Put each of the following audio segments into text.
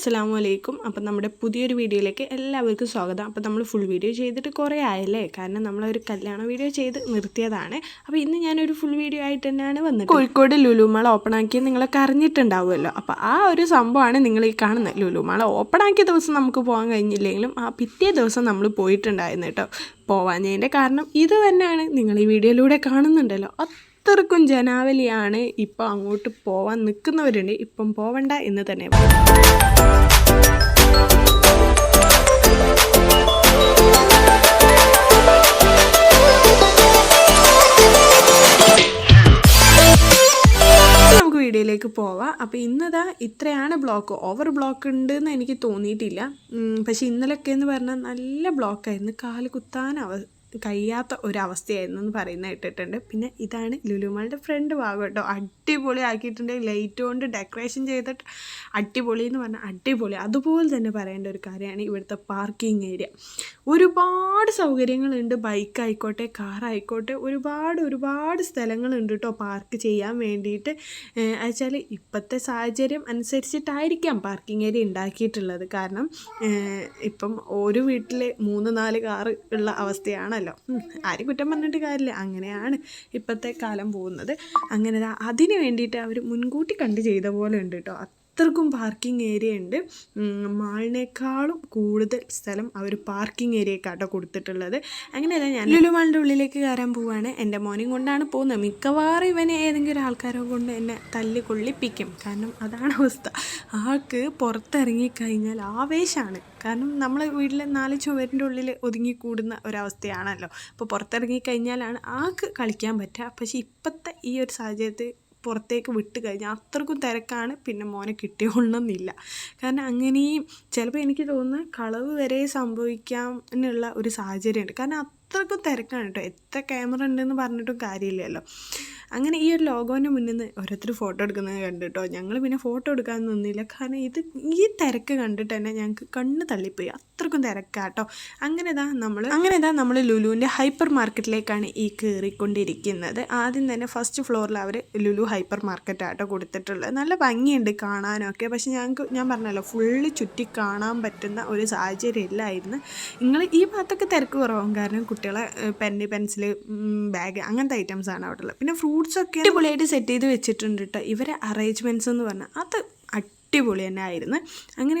അസ്സലാമു വലൈക്കും അപ്പം നമ്മുടെ പുതിയൊരു വീഡിയോയിലേക്ക് എല്ലാവർക്കും സ്വാഗതം. അപ്പം നമ്മൾ ഫുൾ വീഡിയോ ചെയ്തിട്ട് കുറേ ആയല്ലേ? കാരണം നമ്മളൊരു കല്യാണ വീഡിയോ ചെയ്ത് നിർത്തിയതാണ്. അപ്പോൾ ഇന്ന് ഞാനൊരു ഫുൾ വീഡിയോ ആയിട്ട് തന്നെയാണ് വന്നത്. കോഴിക്കോട് ലുലുമാൾ ഓപ്പൺ ആക്കിയത് നിങ്ങളൊക്കെ അറിഞ്ഞിട്ടുണ്ടാവുമല്ലോ. അപ്പോൾ ആ ഒരു സംഭവമാണ് നിങ്ങൾ ഈ കാണുന്നത്. ലുലുമാൾ ഓപ്പൺ ആക്കിയ ദിവസം നമുക്ക് പോകാൻ കഴിഞ്ഞില്ലെങ്കിലും ആ പിറ്റേ ദിവസം നമ്മൾ പോയിട്ടുണ്ടായിരുന്നു കേട്ടോ. പോവാഞ്ഞതിന്റെ കാരണം ഇത് തന്നെയാണ് നിങ്ങൾ ഈ വീഡിയോയിലൂടെ കാണുന്നുണ്ടല്ലോ. അത്രക്കും ജനാവലിയാണ് ഇപ്പോൾ അങ്ങോട്ട് പോവാൻ നിൽക്കുന്നവരുണ്ട് ഇപ്പം പോവണ്ട എന്ന് തന്നെ വീഡിയോയിലേക്ക് പോവാം. അപ്പോൾ ഇന്നതാ ഇത്രയാണ് ബ്ലോക്ക്. ഓവർ ബ്ലോക്ക് ഉണ്ട് എന്ന് എനിക്ക് തോന്നിയിട്ടില്ല. പക്ഷേ ഇന്നലെയൊക്കെ എന്ന് പറഞ്ഞാൽ നല്ല ബ്ലോക്കായിരുന്നു. കാൽ കുത്താൻ അവ കഴിയാത്ത ഒരവസ്ഥയായിരുന്നു എന്ന് പറയുന്നത് കേട്ടിട്ടുണ്ട്. പിന്നെ ഇതാണ് ലുലുമാളുടെ ഫ്രണ്ട് ഭാഗം കേട്ടോ. അടിപൊളി ആക്കിയിട്ടുണ്ട് ലൈറ്റ് കൊണ്ട് ഡെക്കറേഷൻ ചെയ്തിട്ട് അടിപൊളി എന്ന് പറഞ്ഞാൽ അടിപൊളി. അതുപോലെ തന്നെ പറയേണ്ട ഒരു കാര്യമാണ് ഇവിടുത്തെ പാർക്കിംഗ് ഏരിയ ഒരുപാട് സൗകര്യങ്ങളുണ്ട്. ബൈക്ക് ആയിക്കോട്ടെ കാർ ആയിക്കോട്ടെ. ഒരുപാട് ഒരുപാട് സ്ഥലങ്ങളുണ്ട് കേട്ടോ പാർക്ക് ചെയ്യാൻ വേണ്ടിയിട്ട്. വെച്ചാൽ ഇപ്പോഴത്തെ സാഹചര്യം അനുസരിച്ചിട്ടായിരിക്കാം പാർക്കിംഗ് ഏരിയ ഉണ്ടാക്കിയിട്ടുള്ളത്. കാരണം ഇപ്പം ഒരു വീട്ടിൽ മൂന്ന് നാല് കാർ ഉള്ള അവസ്ഥയാണല്ലോ ഉം, ആരും കുറ്റം പറഞ്ഞിട്ട് കാര്യമില്ല. അങ്ങനെയാണ് ഇപ്പോഴത്തെ കാലം പോകുന്നത്. അങ്ങനെ അതിന് വേണ്ടിയിട്ട് അവർ മുൻകൂട്ടി കണ്ട് ചെയ്ത പോലെ ഉണ്ട് കേട്ടോ. അത്രക്കും പാർക്കിംഗ് ഏരിയ ഉണ്ട്. മാളിനേക്കാളും കൂടുതൽ സ്ഥലം അവർ പാർക്കിംഗ് ഏരിയക്കാട്ടോ കൊടുത്തിട്ടുള്ളത്. അങ്ങനെ അതാ ഞാൻ ലുലു മാളിന്റെ ഉള്ളിലേക്ക് കയറാൻ പോവുകയാണ് എന്റെ മോനെയും കൊണ്ടാണ് പോകുന്നത്. മിക്കവാറും ഇവനെ ഏതെങ്കിലും ആൾക്കാരെ കൊണ്ട് എന്നെ തല്ലി കൊള്ളിപ്പിക്കും കാരണം അതാണ് അവസ്ഥ. ആൾക്ക് പുറത്തിറങ്ങിക്കഴിഞ്ഞാൽ ആവേശമാണ് കാരണം നമ്മൾ വീട്ടിലെ നാല് ചുവരിന്റെ ഉള്ളിൽ ഒതുങ്ങി ഒതുങ്ങിക്കൂടുന്ന ഒരവസ്ഥയാണല്ലോ. അപ്പോൾ പുറത്തിറങ്ങി കഴിഞ്ഞാലാണ് ആൾക്ക് കളിക്കാൻ പറ്റുക. പക്ഷേ ഇപ്പോഴത്തെ ഈ ഒരു സാഹചര്യത്തിൽ പുറത്തേക്ക് വിട്ട് കഴിഞ്ഞാൽ അത്രക്കും തിരക്കാണ്. പിന്നെ മോനെ കിട്ടിയോളണമെന്നില്ല കാരണം അങ്ങനെയും ചിലപ്പോൾ എനിക്ക് തോന്നുന്നത് കളവ് വരെ സംഭവിക്കാം എന്നുള്ള ഒരു സാഹചര്യമുണ്ട്. കാരണം അത്രക്കും തിരക്കാണ് കേട്ടോ. എത്ര ക്യാമറ ഉണ്ടെന്ന് പറഞ്ഞിട്ടും കാര്യമില്ലല്ലോ. അങ്ങനെ ഈ ഒരു ലോഗോന്റെ മുന്നിൽ നിന്ന് ഓരോരുത്തർ ഫോട്ടോ എടുക്കുന്നത് കണ്ടു കേട്ടോ. ഞങ്ങൾ പിന്നെ ഫോട്ടോ എടുക്കാൻ നിന്നില്ല. കാരണം ഇത് ഈ തിരക്ക് കണ്ടിട്ട് തന്നെ ഞങ്ങൾക്ക് കണ്ണ് തള്ളിപ്പോയി. അത്രക്കും തിരക്കാട്ടോ അങ്ങനെ ഇതാ നമ്മൾ അങ്ങനെ ഇതാ നമ്മൾ ലുലുവിന്റെ ഹൈപ്പർ മാർക്കറ്റിലേക്കാണ് ഈ കയറിക്കൊണ്ടിരിക്കുന്നത് ആദ്യം തന്നെ ഫസ്റ്റ് ഫ്ലോറിൽ അവർ ലുലു ഹൈപ്പർ മാർക്കറ്റ് ആട്ടോ കൊടുത്തിട്ടുള്ളത്. നല്ല ഭംഗിയുണ്ട് കാണാനൊക്കെ. പക്ഷെ ഞങ്ങൾക്ക് ഞാൻ പറഞ്ഞല്ലോ ഫുള്ള് ചുറ്റി കാണാൻ പറ്റുന്ന ഒരു സാഹചര്യം ഇല്ലായിരുന്നു. നിങ്ങൾ ഈ ഭാഗത്തൊക്കെ തിരക്ക് കുറവാകും കാരണം കുട്ടികളെ പെന്ന് പെൻസിൽ ബാഗ് അങ്ങനത്തെ ഐറ്റംസ് ആണ് അവിടെ ഉള്ളത്. പിന്നെ ഫ്രൂട്ട്സ് ഒക്കെ അടിപൊളിയായിട്ട് സെറ്റ് ചെയ്ത് വെച്ചിട്ടുണ്ട് കേട്ടോ ഇവരെ അറേഞ്ച്മെന്റ്സ് എന്ന് പറഞ്ഞാൽ അത് അടിപൊളി തന്നെ ആയിരുന്നു അങ്ങനെ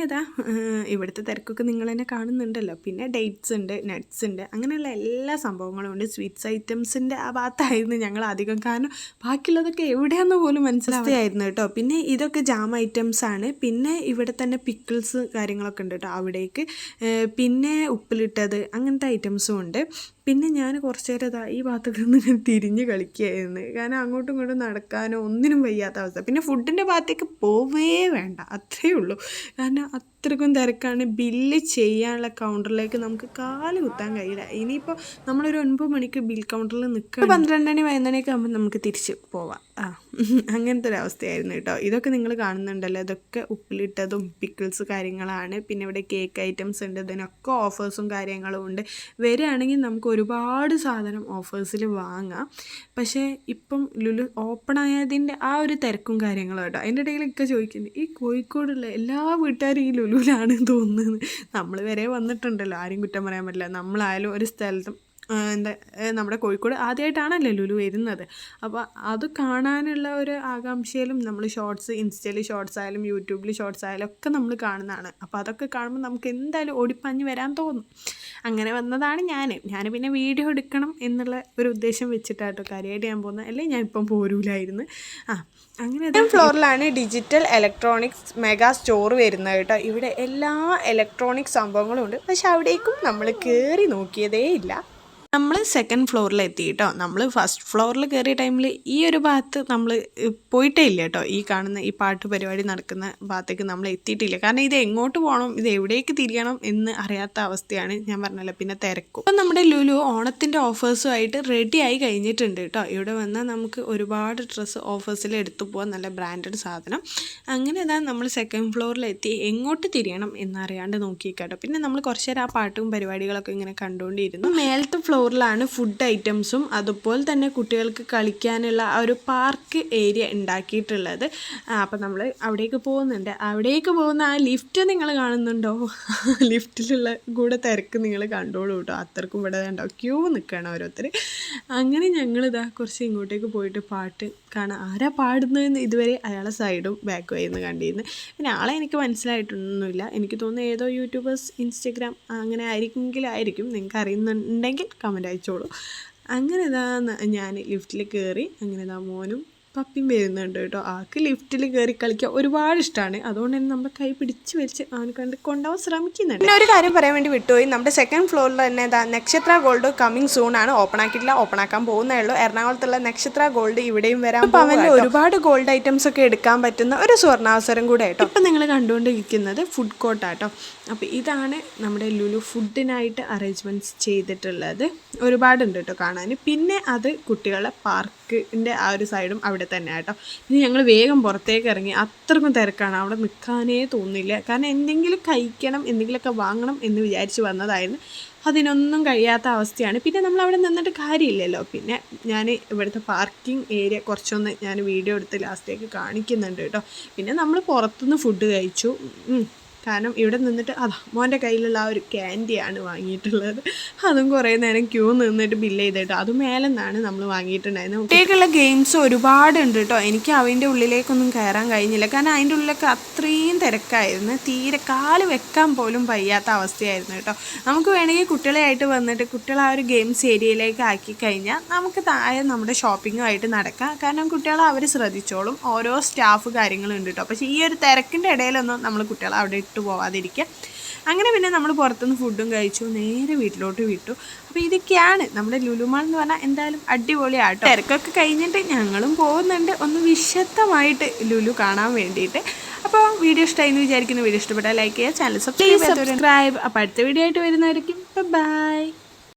ഏഹ്, ഇവിടുത്തെ തിരക്കൊക്കെ നിങ്ങൾ തന്നെ കാണുന്നുണ്ടല്ലോ. പിന്നെ ഡേറ്റ്സ് ഉണ്ട് നട്ട്സ് ഉണ്ട് അങ്ങനെയുള്ള എല്ലാ സംഭവങ്ങളും ഉണ്ട്. സ്വീറ്റ്സ് ഐറ്റംസിന്റെ ആ ഭാഗത്തായിരുന്നു ഞങ്ങൾ അധികം. കാരണം ബാക്കിയുള്ളതൊക്കെ എവിടെയാണെന്ന് പോലും മനസ്സിലാവുകയായിരുന്നു കേട്ടോ. പിന്നെ ഇതൊക്കെ ജാം ഐറ്റംസ് ആണ്. പിന്നെ ഇവിടെ തന്നെ പിക്കിൾസ് കാര്യങ്ങളൊക്കെ ഉണ്ട് കേട്ടോ അവിടേക്ക്. പിന്നെ ഉപ്പിലിട്ടത് അങ്ങനത്തെ ഐറ്റംസും ഉണ്ട്. പിന്നെ ഞാൻ കുറച്ച് നേരം ഇതാ ഈ ഭാഗത്തൊക്കെ നിന്ന് ഞാൻ തിരിഞ്ഞ് കളിക്കുകയായിരുന്നു. കാരണം അങ്ങോട്ടും ഇങ്ങോട്ടും നടക്കാനോ ഒന്നിനും വയ്യാത്ത അവസ്ഥ. പിന്നെ ഫുഡിന്റെ ഭാഗത്തേക്ക് പോവേ വേണ്ട. അത്രയേ ഉള്ളൂ. കാരണം അത്രക്കും തിരക്കാണ്. ബില്ല് ചെയ്യാനുള്ള കൗണ്ടറിലേക്ക് നമുക്ക് കാൽ കുത്താൻ കഴിയില്ല. ഇനിയിപ്പോൾ നമ്മളൊരു ഒൻപത് മണിക്ക് ബിൽ കൗണ്ടറിൽ നിൽക്കുക പന്ത്രണ്ട് മണി പതിനൊന്ന് മണിയൊക്കെ ആകുമ്പോൾ നമുക്ക് തിരിച്ച് പോവാം. ആ അങ്ങനത്തെ ഒരു അവസ്ഥയായിരുന്നു കേട്ടോ. ഇതൊക്കെ നിങ്ങൾ കാണുന്നുണ്ടല്ലോ. ഇതൊക്കെ ഉപ്പിലിട്ടതും പിക്കിൾസ് കാര്യങ്ങളാണ്. പിന്നെ ഇവിടെ കേക്ക് ഐറ്റംസ് ഉണ്ട്. ഇതിനൊക്കെ ഓഫേഴ്സും കാര്യങ്ങളും ഉണ്ട്. വരികയാണെങ്കിൽ നമുക്ക് ഒരുപാട് സാധനം ഓഫേഴ്സിൽ വാങ്ങാം. പക്ഷേ ഇപ്പം ലുലു ഓപ്പൺ ആയതിന്റെ ആ ഒരു തിരക്കും കാര്യങ്ങളും കേട്ടോ. അതിന്റെ ഇടയിലൊക്കെ ചോദിക്കുന്നത് ഈ കോഴിക്കോടുള്ള എല്ലാ വീട്ടുകാരും ഈ ലുലുവിലാണ് തോന്നുന്നത്. നമ്മൾ വരെ വന്നിട്ടുണ്ടല്ലോ. ആരും കുറ്റം പറയാൻ പറ്റില്ല. നമ്മളായാലും ഒരു സ്ഥലത്തും എന്താ നമ്മുടെ കോഴിക്കോട് ആദ്യമായിട്ടാണല്ലോ ലുലു വരുന്നത്. അപ്പോൾ അത് കാണാനുള്ള ഒരു ആകാംക്ഷയിലും നമ്മൾ ഷോർട്സ് ഇൻസ്റ്റയിൽ ഷോർട്സ് ആയാലും യൂട്യൂബിൽ ഷോർട്സ് ആയാലും ഒക്കെ നമ്മൾ കാണുന്നതാണ്. അപ്പോൾ അതൊക്കെ കാണുമ്പോൾ നമുക്ക് എന്തായാലും ഓടിപ്പഞ്ഞ് വരാൻ തോന്നും. അങ്ങനെ വന്നതാണ് ഞാൻ ഞാൻ പിന്നെ വീഡിയോ എടുക്കണം എന്നുള്ള ഒരു ഉദ്ദേശം വെച്ചിട്ടാട്ടോ കാര്യമായിട്ട് ഞാൻ പോകുന്നത് അല്ലെങ്കിൽ ഞാൻ ഇപ്പം പോരൂലായിരുന്നു. ആ അങ്ങനെ ഫ്ലോറിലാണ് ഡിജിറ്റൽ ഇലക്ട്രോണിക്സ് മെഗാ സ്റ്റോർ വരുന്നത് കേട്ടോ. ഇവിടെ എല്ലാ ഇലക്ട്രോണിക് സംഭവങ്ങളും ഉണ്ട്. പക്ഷെ അവിടേക്കും നമ്മൾ കയറി നോക്കിയതേ ഇല്ല. നമ്മൾ സെക്കൻഡ് ഫ്ലോറിൽ എത്തി കേട്ടോ നമ്മൾ ഫസ്റ്റ് ഫ്ലോറിൽ കയറിയ ടൈമിൽ ഈ ഒരു ഭാഗത്ത് നമ്മൾ പോയിട്ടേ ഇല്ല കേട്ടോ ഈ കാണുന്ന ഈ പാട്ട് പരിപാടി നടക്കുന്ന ഭാഗത്തേക്ക് നമ്മൾ എത്തിയിട്ടില്ല. കാരണം ഇത് എങ്ങോട്ട് പോകണം ഇത് എവിടേക്ക് തിരിയണം എന്ന് അറിയാത്ത അവസ്ഥയാണ് ഞാൻ പറഞ്ഞല്ലോ. പിന്നെ തിരക്കും. അപ്പം നമ്മുടെ ലുലു ഓണത്തിന്റെ ഓഫേഴ്സുമായിട്ട് റെഡി ആയി കഴിഞ്ഞിട്ടുണ്ട് കേട്ടോ ഇവിടെ വന്നാൽ നമുക്ക് ഒരുപാട് ഡ്രസ്സ് ഓഫേഴ്സിൽ എടുത്തു പോകാൻ നല്ല ബ്രാൻഡഡ് സാധനം. അങ്ങനെ ഇതാ നമ്മൾ സെക്കൻഡ് ഫ്ലോറിൽ എത്തി. എങ്ങോട്ട് തിരിയണം എന്നറിയാണ്ട് നോക്കി കേട്ടോ പിന്നെ നമ്മൾ കുറച്ച് നേരം ആ പാട്ടും പരിപാടികളൊക്കെ ഇങ്ങനെ കണ്ടുകൊണ്ടിരുന്നു മേലത്തെ ഫ്ലോർ ഫ്ലോറിലാണ് ഫുഡ് ഐറ്റംസും അതുപോലെ തന്നെ കുട്ടികൾക്ക് കളിക്കാനുള്ള ആ ഒരു പാർക്ക് ഏരിയ ഉണ്ടാക്കിയിട്ടുള്ളത്. അപ്പം നമ്മൾ അവിടേക്ക് പോകുന്നുണ്ട്. അവിടേക്ക് പോകുന്ന ആ ലിഫ്റ്റ് നിങ്ങൾ കാണുന്നുണ്ടോ? ലിഫ്റ്റിലുള്ള കൂടെ തിരക്ക് നിങ്ങൾ കണ്ടോളൂ കേട്ടോ അത്രക്കും ഇവിടെ ഉണ്ടോ ക്യൂ നിൽക്കണം ഓരോരുത്തർ അങ്ങനെ ഞങ്ങളിതാ കുറച്ച് ഇങ്ങോട്ടേക്ക് പോയിട്ട് പാട്ട് കാണാം. ആരാ പാടുന്നതെന്ന് ഇതുവരെ അയാളെ സൈഡും ബാക്കും ആയിരുന്നു കണ്ടിരുന്നത് പിന്നെ ആളെ എനിക്ക് മനസ്സിലായിട്ടൊന്നുമില്ല. എനിക്ക് തോന്നുന്നു ഏതോ യൂട്യൂബേഴ്സ് ഇൻസ്റ്റഗ്രാം അങ്ങനെ ആയിരിക്കുമെങ്കിലായിരിക്കും നിങ്ങൾക്ക് അറിയുന്നുണ്ടെങ്കിൽ കമന്റ് അയച്ചോളൂ. അങ്ങനെ ഇതാ ഞാൻ ലിഫ്റ്റിൽ കയറി അങ്ങനെ ഇതാ മോനും പപ്പിയും വരുന്നുണ്ട് കേട്ടോ. ആൾക്ക് ലിഫ്റ്റിൽ കയറി കളിക്കാൻ ഒരുപാട് ഇഷ്ടമാണ് അതുകൊണ്ട് തന്നെ നമ്മുടെ കൈ പിടിച്ച് വലിച്ച് അവൻ കണ്ട് കൊണ്ടുപോകാൻ ശ്രമിക്കുന്നുണ്ട്. പിന്നെ ഒരു കാര്യം പറയാൻ വേണ്ടി വിട്ടുപോയി. നമ്മുടെ സെക്കൻഡ് ഫ്ലോറിൽ തന്നെ ഇതാ നക്ഷത്ര ഗോൾഡ് കമ്മിങ് സൂൺ ആണ് ഓപ്പൺ ആക്കിയിട്ടില്ല ഓപ്പൺ ആക്കാൻ പോകുന്നേ ഉള്ളൂ. എറണാകുളത്തുള്ള നക്ഷത്ര ഗോൾഡ് ഇവിടെയും വരാം അപ്പോൾ അവന് ഒരുപാട് ഗോൾഡ് ഐറ്റംസ് ഒക്കെ എടുക്കാൻ പറ്റുന്ന ഒരു സ്വർണാവസരം കൂടെ ആയിട്ടോ ഇപ്പം നിങ്ങൾ കണ്ടുകൊണ്ടിരിക്കുന്നത് ഫുഡ് കോർട്ടാട്ടോ അപ്പോൾ ഇതാണ് നമ്മുടെ ലുലു ഫുഡിനായിട്ട് അറേഞ്ച്മെന്റ്സ് ചെയ്തിട്ടുള്ളത്. ഒരുപാടുണ്ട് കേട്ടോ കാണാൻ പിന്നെ അത് കുട്ടികളെ പാർക്കിന്റെ ആ ഒരു സൈഡും അവിടെ തന്നെ കേട്ടോ ഇനി ഞങ്ങൾ വേഗം പുറത്തേക്ക് ഇറങ്ങി അത്രക്കും തിരക്കാണ്. അവിടെ നിൽക്കാനേ തോന്നില്ല കാരണം എന്തെങ്കിലും കഴിക്കണം എന്തെങ്കിലുമൊക്കെ വാങ്ങണം എന്ന് വിചാരിച്ച് വന്നതായിരുന്നു. അതിനൊന്നും കഴിയാത്ത അവസ്ഥയാണ്. പിന്നെ നമ്മൾ അവിടെ നിന്നിട്ട് കാര്യമില്ലല്ലോ. പിന്നെ ഞാൻ ഇവിടുത്തെ പാർക്കിംഗ് ഏരിയ കുറച്ചൊന്ന് ഞാൻ വീഡിയോ എടുത്ത് ലാസ്റ്റിലേക്ക് കാണിക്കുന്നുണ്ട് കേട്ടോ. പിന്നെ നമ്മൾ പുറത്തുനിന്ന് ഫുഡ് കഴിച്ചു. കാരണം ഇവിടെ നിന്നിട്ട് അതാ മോന്റെ കയ്യിലുള്ള ആ ഒരു ക്യാൻഡിയാണ് വാങ്ങിയിട്ടുള്ളത്. അതും കുറേ നേരം ക്യൂ നിന്നിട്ട് ബില്ല് ചെയ്തിട്ട് അതും മേലെ നിന്നാണ് നമ്മൾ വാങ്ങിയിട്ടുണ്ടായിരുന്നത് കുട്ടികൾക്കുള്ള ഗെയിംസ് ഒരുപാടുണ്ട് കേട്ടോ. എനിക്ക് അവന്റെ ഉള്ളിലേക്കൊന്നും കയറാൻ കഴിഞ്ഞില്ല. കാരണം അതിന്റെ ഉള്ളിലൊക്കെ അത്രയും തിരക്കായിരുന്നു. തീരെ കാൽ വെക്കാൻ പോലും വയ്യാത്ത അവസ്ഥയായിരുന്നു കേട്ടോ. നമുക്ക് വേണമെങ്കിൽ കുട്ടികളെയായിട്ട് വന്നിട്ട് കുട്ടികളെ ആ ഒരു ഗെയിംസ് ഏരിയയിലേക്ക് ആക്കി കഴിഞ്ഞാൽ നമുക്ക് താഴെ നമ്മുടെ ഷോപ്പിങ്ങുമായിട്ട് നടക്കാം. കാരണം കുട്ടികളെ അവർ ശ്രദ്ധിച്ചോളും. ഓരോ സ്റ്റാഫ് കാര്യങ്ങളും ഉണ്ട് കേട്ടോ. പക്ഷേ ഈ ഒരു തിരക്കിന്റെ ഇടയിലൊന്നും നമ്മൾ കുട്ടികളെ അവിടെ ഇട്ട് പോവാതിരിക്കുക. അങ്ങനെ പിന്നെ നമ്മൾ പുറത്തുനിന്ന് ഫുഡും കഴിച്ചു നേരെ വീട്ടിലോട്ട് വിട്ടു. അപ്പോൾ ഇതൊക്കെയാണ് നമ്മുടെ ലുലുമാൾ എന്ന് പറഞ്ഞാൽ എന്തായാലും അടിപൊളിയാട്ടോ. തിരക്കൊക്കെ കഴിഞ്ഞിട്ട് ഞങ്ങളും പോകുന്നുണ്ട്. ഒന്ന് വിശദമായിട്ട് ലുലു കാണാൻ വേണ്ടിയിട്ട്. അപ്പോൾ വീഡിയോ ഇഷ്ടമായി എന്ന് വിചാരിക്കുന്നു. വീഡിയോ ഇഷ്ടപ്പെട്ടാൽ ലൈക്ക് ചെയ്യുക ചാനൽ സബ്സ്ക്രൈബ് സബ്സ്ക്രൈബ് അപ്പോൾ അടുത്ത വീഡിയോ ആയിട്ട് വരുന്നതായിരിക്കും ബൈ